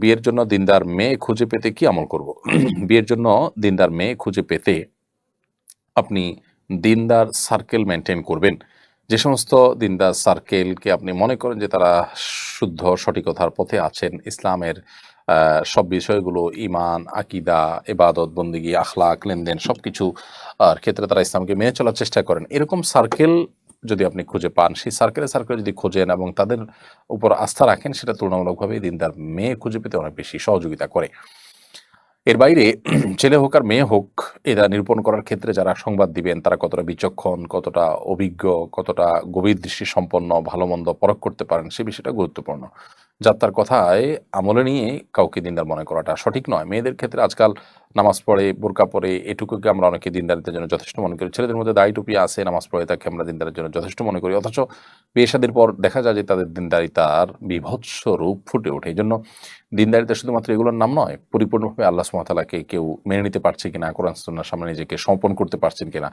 বিয়ের জন্য দিনদার মেয়ে খুঁজে পেতে কি আমল করব? বিয়ের জন্য দিনদার মেয়ে খুঁজে পেতে আপনি দিনদার সার্কেল মেনটেন করবেন। যে সমস্ত দিনদার সার্কেলকে আপনি মনে করেন যে তারা শুদ্ধ সঠিকতার পথে আছেন, ইসলামের সব বিষয়গুলো ইমান আকিদা এবাদত বন্দিগি, আখলাক, লেনদেন সব কিছু ক্ষেত্রে তারা ইসলামকে মেনে চলার চেষ্টা করেন। এরকম সার্কেল যদি আপনি খুঁজে পান, সেই সার্কেলে সার্কেলে যদি খোঁজেন এবং তাদের উপর আস্থা রাখেন, সেটা তুলনামূলকভাবে দিনদার মেয়ে খুঁজে পেতে অনেক বেশি সহযোগিতা করে। এর বাইরে, ছেলে হোক আর মেয়ে হোক এরা নিরূপণ করার ক্ষেত্রে যারা সংবাদ দিবেন, তারা কতটা বিচক্ষণ, কতটা অভিজ্ঞ, কতটা গভীর দৃষ্টি সম্পন্ন ভালো মন্দ পরখ করতে পারেন, সে বিষয়টা গুরুত্বপূর্ণ। যাত্রার কথায় আমলে নিয়ে কাউকে দিনদার মনে করাটা সঠিক নয়। মেয়েদের ক্ষেত্রে আজকাল নামাজ পড়ে, বোরকা পড়ে এটুকুকে আমরা অনেকে দিনদারিতার জন্য যথেষ্ট মনে করি। ছেলেদের মধ্যে দায়ী টুপি আছে, নামাজ পড়ে তাকে আমরা দিনদারের জন্য যথেষ্ট মনে করি। অথচ বিয়ে শাদীর পর দেখা যায় যে তাদের দিনদারিতার বিভৎস রূপ ফুটে ওঠে। এই জন্য দিনদারিতা শুধুমাত্র এগুলোর নাম নয়, পরিপূর্ণভাবে আল্লাহ সুমাতালাকে কেউ মেনে নিতে পারছে কিনা, কোরআন সুন্নার সামনে নিজেকে সমর্পণ করতে পারছেন কিনা,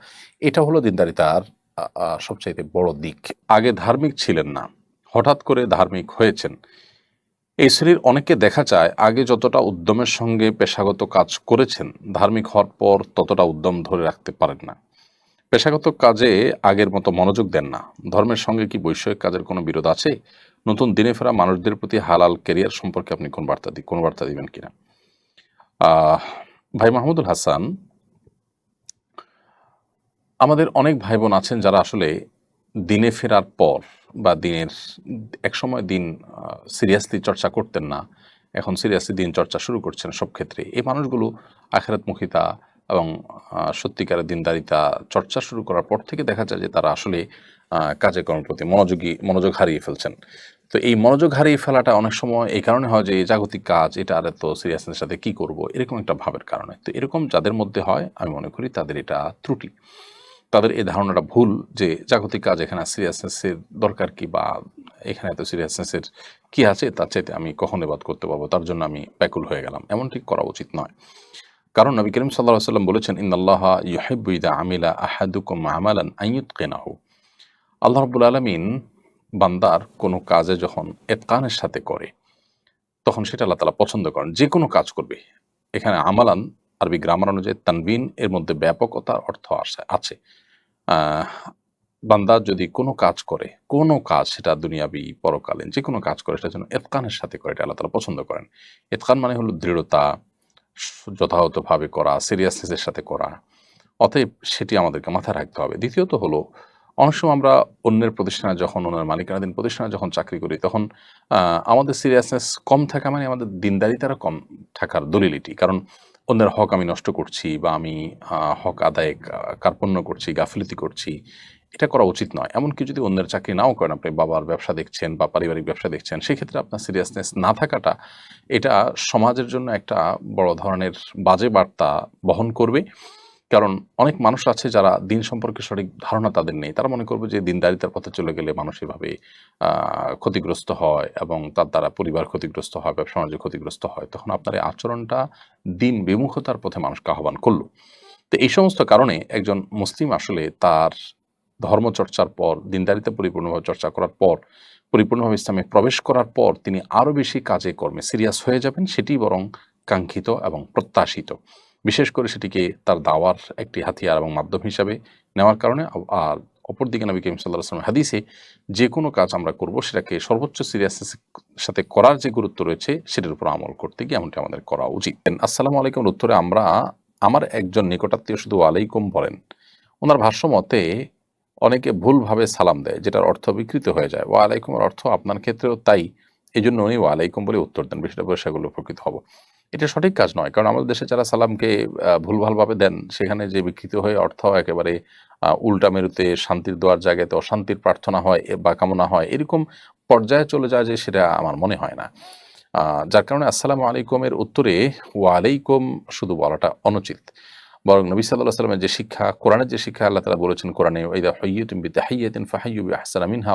এটা হলো দিনদারিতার সবচাইতে বড় দিক। আগে ধার্মিক ছিলেন না। হঠাৎ করে ধার্মিক হয়েছেন। এই শ্রেণির অনেকে দেখা যায় আগে যতটা উদ্যমের সঙ্গে পেশাগত কাজ করেছেন, ধার্মিক হওয়ার পর ততটা উদ্যম ধরে রাখতে পারেন না। পেশাগত কাজে আগের মতো মনোযোগ দেন না। ধর্মের সঙ্গে কি বৈষয়িক কাজের কোনো বিরোধ আছে? নতুন দিনে ফেরা মানুষদের প্রতি হালাল কেরিয়ার সম্পর্কে আপনি কোন বার্তা দি, কোন বার্তা দিবেন কিনা? ভাই মাহমুদুল হাসান, আমাদের অনেক ভাই বোন আছেন যারা আসলে দিনে ফেরার পর বা দিনের একসময় দিন সিরিয়াসলি চর্চা করতেন না, এখন সিরিয়াসলি দিন চর্চা শুরু করছেন সব ক্ষেত্রে। এই মানুষগুলো আখেরাতমুখিতা এবং সত্যিকারের দিনদারিতা চর্চা শুরু করার পর থেকে দেখা যায় যে তারা আসলে কাজে কর্মের প্রতি মনোযোগী, মনোযোগ হারিয়ে ফেলছেন। তো এই মনোযোগ হারিয়ে ফেলাটা অনেক সময় এই কারণে হয় যে এই জাগতিক কাজ, এটা আর এত সিরিয়াসনেস সাথে কি করব? এরকম একটা ভাবের কারণে। তো এরকম যাদের মধ্যে হয়, আমি মনে করি তাদের এটা ত্রুটি। তাদের এই ধারণাটা ভুল যে জাগতিক কাজ এখানে সিরিয়াসনেসের দরকার কি বা এখানে এত সিরিয়াসনেসের কি আছে, তার চাইতে আমি কখন এবাদ করতে পারব? তার জন্য আমি ব্যাকুল হয়ে গেলাম। এমন ঠিক করা উচিত নয়। কারণ নবী করিম সাল্লাহ সাল্লাম বলেছেন ইন্দাল্লাহ ইউহিব্বু ইদা আমিলা আহাদুকুম আমালান আইয়ুতকিনাহু আল্লাহ রাব্বুল আলামিন বান্দার কোনো কাজে যখন এতকানের সাথে করে, তখন সেটা আল্লাহ তালা পছন্দ করেন। যে কোনো কাজ করবে। এখানে আমালান, আরবি গ্রামার অনুযায়ী তানবিন এর মধ্যে ব্যাপকতার অর্থ আসে, আছে। বান্দা যদি কোনো কাজ করে, কোনো কাজ সেটা দুনিয়াবি পরকালীন যে কোনো কাজ করে সেটা যেন এতকানের সাথে করে, এটা আল্লাহ তালা পছন্দ করেন। এতকান মানে হলো দৃঢ়তা, যথাযথভাবে করা সিরিয়াসনেসের সাথে করা। অতএব সেটি আমাদেরকে মাথায় রাখতে হবে। দ্বিতীয়ত হলো, অনেক সময় আমরা অন্যের প্রতিষ্ঠানে যখন ওনার মালিকানাধীন প্রতিষ্ঠানে যখন চাকরি করি, তখন আমাদের সিরিয়াসনেস কম থাকা মানে আমাদের দিনদারিতারা কম থাকার দলিলিটি। কারণ অন্যের হক আমি নষ্ট করছি বা আমি হক আদায়ে কার্পণ্য করছি, গাফিলতি করছি, এটা করা উচিত নয়। এমনকি যদি অন্যের চাকরি নাও করেন, আপনি বাবার ব্যবসা দেখছেন বা পারিবারিক ব্যবসা দেখছেন, সেক্ষেত্রে আপনার সিরিয়াসনেস না থাকাটা, এটা সমাজের জন্য একটা বড় ধরনের বাজে বার্তা বহন করবে। কারণ অনেক মানুষ আছে যারা দিন সম্পর্কে সঠিক ধারণা তাদের নেই। তারা মনে করবে যে দিনদারিতার পথে চলে গেলে মানুষ এভাবে ক্ষতিগ্রস্ত হয় এবং তার দ্বারা পরিবার ক্ষতিগ্রস্ত হয়, ব্যবসা বাণিজ্য ক্ষতিগ্রস্ত হয়। তখন আপনার এই আচরণটা দিন বিমুখতার পথে মানুষকে আহ্বান করল। তো এই সমস্ত কারণে একজন মুসলিম আসলে তার ধর্মচর্চার পর, দিনদারিতা পরিপূর্ণভাবে চর্চা করার পর, পরিপূর্ণভাবে ইসলামে প্রবেশ করার পর তিনি আরও বেশি কাজে কর্মে সিরিয়াস হয়ে যাবেন। সেটি বরং কাঙ্ক্ষিত এবং প্রত্যাশিত। বিশেষ করে সেটিকে তার দাওয়ার একটি হাতিয়ার এবং মাধ্যম হিসাবে নেওয়ার কারণে, আর অপরদিকে নবী করিম সাল্লাহ আসলামের হাদিসে যে কোনো কাজ আমরা করব, সেটাকে সর্বোচ্চ সিরিয়াসনেস সাথে করার যে গুরুত্ব রয়েছে, সেটার উপর আমল করতে গিয়ে এমনটি আমাদের করা উচিত। আসসালামু আলাইকুম উত্তরে আমরা আমার একজন নিকটাত্মীয় শুধু আলাইকুম বলেন। ওনার ভাষ্য মতে, অনেকে ভুলভাবে সালাম দেয়, যেটার অর্থ বিকৃত হয়ে যায়। ওয়া আলাইকুমের অর্থ আপনার ক্ষেত্রেও তাই। এই জন্য উনি ওয়া আলাইকুম বলে উত্তর দেন, বিষয়টা সেগুলো উপকৃত হব। এটা সঠিক কাজ নয়। কারণ আমাদের দেশে যারা সালামকে ভুলভালভাবে দেন, সেখানে যে বিকৃত হয়ে অর্থ একেবারে উল্টা মেরুতে শান্তির দোয়ার জায়গাতে অশান্তির প্রার্থনা হয় বা কামনা হয়, এরকম পর্যায়ে চলে যায় যে সেটা আমার মনে হয় না। যার কারণে আসসালামু আলাইকুমের উত্তরে, ওয়া আলাইকুম শুধু বলাটা অনুচিত। বরং নবী সাল্লাহ সাল্লামের যে শিক্ষা, কোরআনের যে শিক্ষা আল্লাহ তালা বলেছেন কোরআনে ইদা হইয়ুতুম বিতাহিয়াতিন ফাহাইয়ু বিআহসানা মিনহা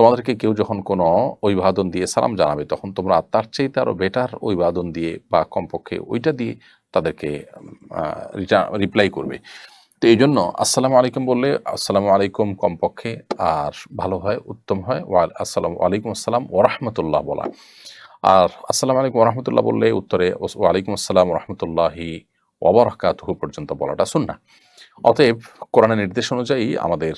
তোমাদেরকে কেউ যখন কোনো অভিবাদন দিয়ে সালাম জানাবে, তখন তোমরা তার চাইতে আরও বেটার অভিবাদন দিয়ে বা কমপক্ষে ওইটা দিয়ে তাদেরকে রিপ্লাই করবে। তো এই জন্য আসসালামু আলাইকুম বললে আসসালামু আলাইকুম কমপক্ষে আর ভালো হয়, উত্তম হয়, ওয়া আসসালামু আলাইকুম আসসালাম ওরহমতুল্লাহ বলা। আর আসসালামু আলাইকুম রহমতুল্লাহ বললে উত্তরে ওয়ালাইকুম আসসালাম রহমতুল্লাহি ওবরাকাতুহু পর্যন্ত বলাটা শুন না অতএব কোরআনের নির্দেশ অনুযায়ী আমাদের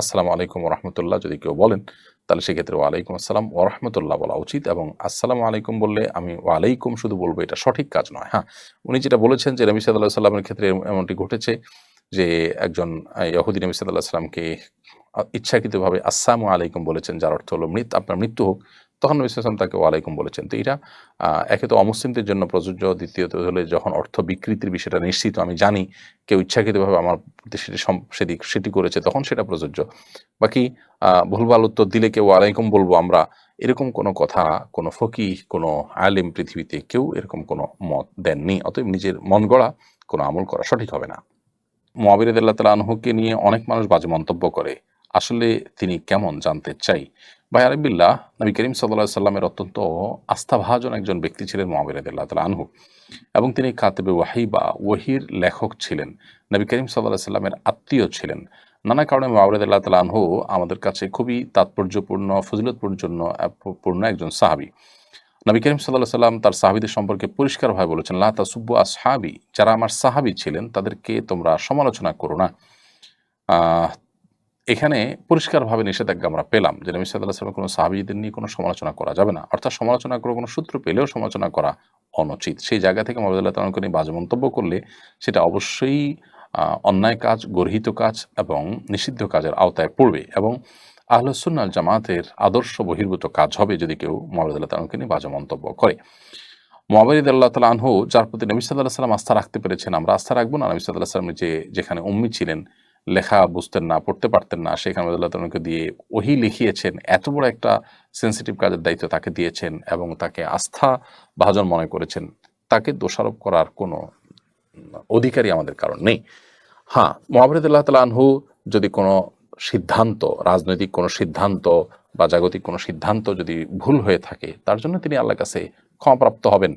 আসসালামু আলাইকুম রহমতুল্লাহ, যদি কেউ বলেন, তাহলে সেক্ষেত্রে ওয়ালাইকুম আসসালাম ও রহমতুল্লাহ বলা উচিত এবং আসসালামু আলাইকুম বললে আমি ওয়ালাইকুম শুধু বলব, এটা সঠিক কাজ নয় হ্যাঁ। উনি যেটা বলেছেন যে নবী আল্লাহ সাল্লামের ক্ষেত্রে এমনটি ঘটেছে যে একজন ইহুদি নবী সাল্লাহ সাল্লামকে ইচ্ছাকৃতভাবে আসসালামু আলাইকুম বলেছেন, যার অর্থ হলো মৃত আপনার মৃত্যু হোক। তখন নবী সাল্লাম তাকে ওয়ালাইকুম বলেছেন। তো এটা একে তো অমুসলিমদের জন্য প্রযোজ্য, দ্বিতীয়ত হলে যখন অর্থ বিকৃতির বিষয়টা নিশ্চিত, আমি জানি, কেউ ইচ্ছাকৃতভাবে আমার সেটি সেটি সেটি করেছে, তখন সেটা প্রযোজ্য। বাকি ভুলভাল উত্তর দিলে কেউ আলাইকুম বলব আমরা, এরকম কোনো কথা, কোনো ফকি কোনো আলিম পৃথিবীতে কেউ এরকম কোনো মত দেননি। অতএব নিজের মন গড়া, কোনো আমল করা সঠিক হবে না। মোয়াবির আল্লাহ তালা আনহুকে নিয়ে অনেক মানুষ বাজে মন্তব্য করে। আসলে তিনি কেমন জানতে চাই? ভাই আরবিল্লাহ নবী করিম সাল্লাহ সাল্লামের অত্যন্ত আস্থাভাজন একজন ব্যক্তি ছিলেন মোয়াবির আল্লাহ তালা আনহু এবং তিনি কাতেবে ওয়াহি বা ওহির লেখক ছিলেন। নবী করিম সাল্লাহ সাল্লামের আত্মীয় ছিলেন। নানা কারণে মাওলাদ আল্লাহ তালা আনহু আমাদের কাছে খুবই তাৎপর্যপূর্ণ, ফজিলতপূর্ণ পূর্ণ একজন সাহাবি। নবী করিম সাল্লাহ সাল্লাম তার সাহাবিদের সম্পর্কে পরিষ্কারভাবে বলেছেন, লা তাসুব্বু আসহাবি, যারা আমার সাহাবি ছিলেন, তাদেরকে তোমরা সমালোচনা করো না। এখানে পরিষ্কারভাবে নিষেধাজ্ঞা আমরা পেলাম যে নবী সাল্লাহ সাল্লাম কোনো সাহাবিদের নিয়ে কোনো সমালোচনা করা যাবে না। অর্থাৎ সমালোচনা করে কোনো সূত্র পেলেও সমালোচনা করা অনুচিত। সেই জায়গা থেকে মোহাম্মদুল্লাহ তালামকে নিয়ে বাজে মন্তব্য করলে সেটা অবশ্যই অন্যায় কাজ, গর্হিত কাজ এবং নিষিদ্ধ কাজের আওতায় পড়বে এবং আহলসুন্নাল জামাতের আদর্শ বহির্ভূত কাজ হবে যদি কেউ মোহাম্মদুল্লাহ তালামকে নিয়ে বাজে মন্তব্য করে। মোহাম্মদ আল্লাহ তালা আনহু, যার প্রতি নবী সাল্লাহ সাল্লাম আস্থা রাখতে পেরেছেন, আমরা আস্থা রাখব না নবী সাল্লাহ সাল্লামের যে, যেখানে উম্মি ছিলেন লেখা বুঝতেন না, পড়তে পারতেন না সেখানে আল্লাহ তালাকে দিয়ে ওহি লিখিয়েছেন, এত বড় একটা সেন্সিটিভ কাজের দায়িত্ব তাকে দিয়েছেন এবং তাকে আস্থা ভাজন মনে করেছেন, তাকে দোষারোপ করার কোনো অধিকারী আমাদের কারণ নেই। হ্যাঁ মোহাম্মদুল্লাহ তালা আনহু যদি কোনো সিদ্ধান্ত, রাজনৈতিক কোনো সিদ্ধান্ত বা জাগতিক কোনো সিদ্ধান্ত যদি ভুল হয়ে থাকে, তার জন্য তিনি আল্লাহর কাছে ক্ষমাপ্রাপ্ত হবেন।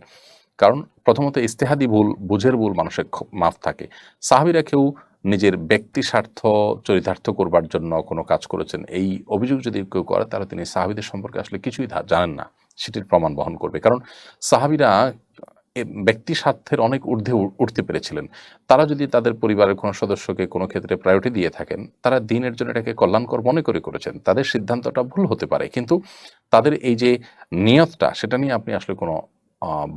কারণ প্রথমত ইস্তেহাদি ভুল, বুঝের ভুল মানুষের মাফ থাকে। সাহাবিরা কেউ নিজের ব্যক্তি স্বার্থ চরিতার্থ করবার জন্য কোনো কাজ করেছেন, এই অভিযোগ যদি কেউ করে, তাহলে তিনি সাহাবিদের সম্পর্কে আসলে কিছুই জানেন না। সেটির প্রমাণ বহন করবে। কারণ সাহাবিরা ব্যক্তি স্বার্থের অনেক ঊর্ধ্বে উঠতে পেরেছিলেন। তারা যদি তাদের পরিবারের কোনো সদস্যকে কোনো ক্ষেত্রে প্রায়োরিটি দিয়ে থাকেন, তারা দিনের জন্য এটাকে কল্যাণকর মনে করে করেছেন। তাদের সিদ্ধান্তটা ভুল হতে পারে। কিন্তু তাদের এই যে নিয়তটা, সেটা নিয়ে আপনি আসলে কোনো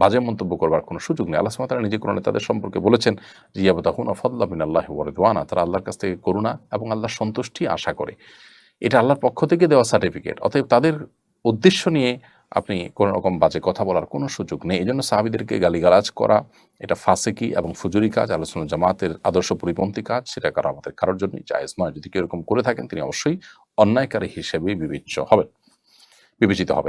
বাজে মন্তব্য করবার কোনো সুযোগ নেই। আল্লাহ তারা নিজে কোরআনে তাদের সম্পর্কে বলেছেন যে ইয়াবু তখন ফদলা বিন আল্লাহ ওয়ারিদওয়ানা তারা আল্লাহর কাছ থেকে করুণা এবং আল্লাহর সন্তুষ্টি আশা করে। এটা আল্লাহর পক্ষ থেকে দেওয়া সার্টিফিকেট। অতএব তাদের উদ্দেশ্য নিয়ে আপনি কোনো রকম বাজে কথা বলার কোনো সুযোগ নেই। এই জন্য সাহাবিদেরকে গালিগালাজ করা, এটা ফাঁসেকি এবং ফুজুরি কাজ আলোচনা জামাতের আদর্শ পরিপন্থী কাজ, সেটা করা আমাদের কারোর জন্যই জায়েজ নয়। যদি কেউ এরকম করে থাকেন, তিনি অবশ্যই অন্যায়কারী হিসেবে বিবেচ্য হবেন, বিবেচিত হবেন।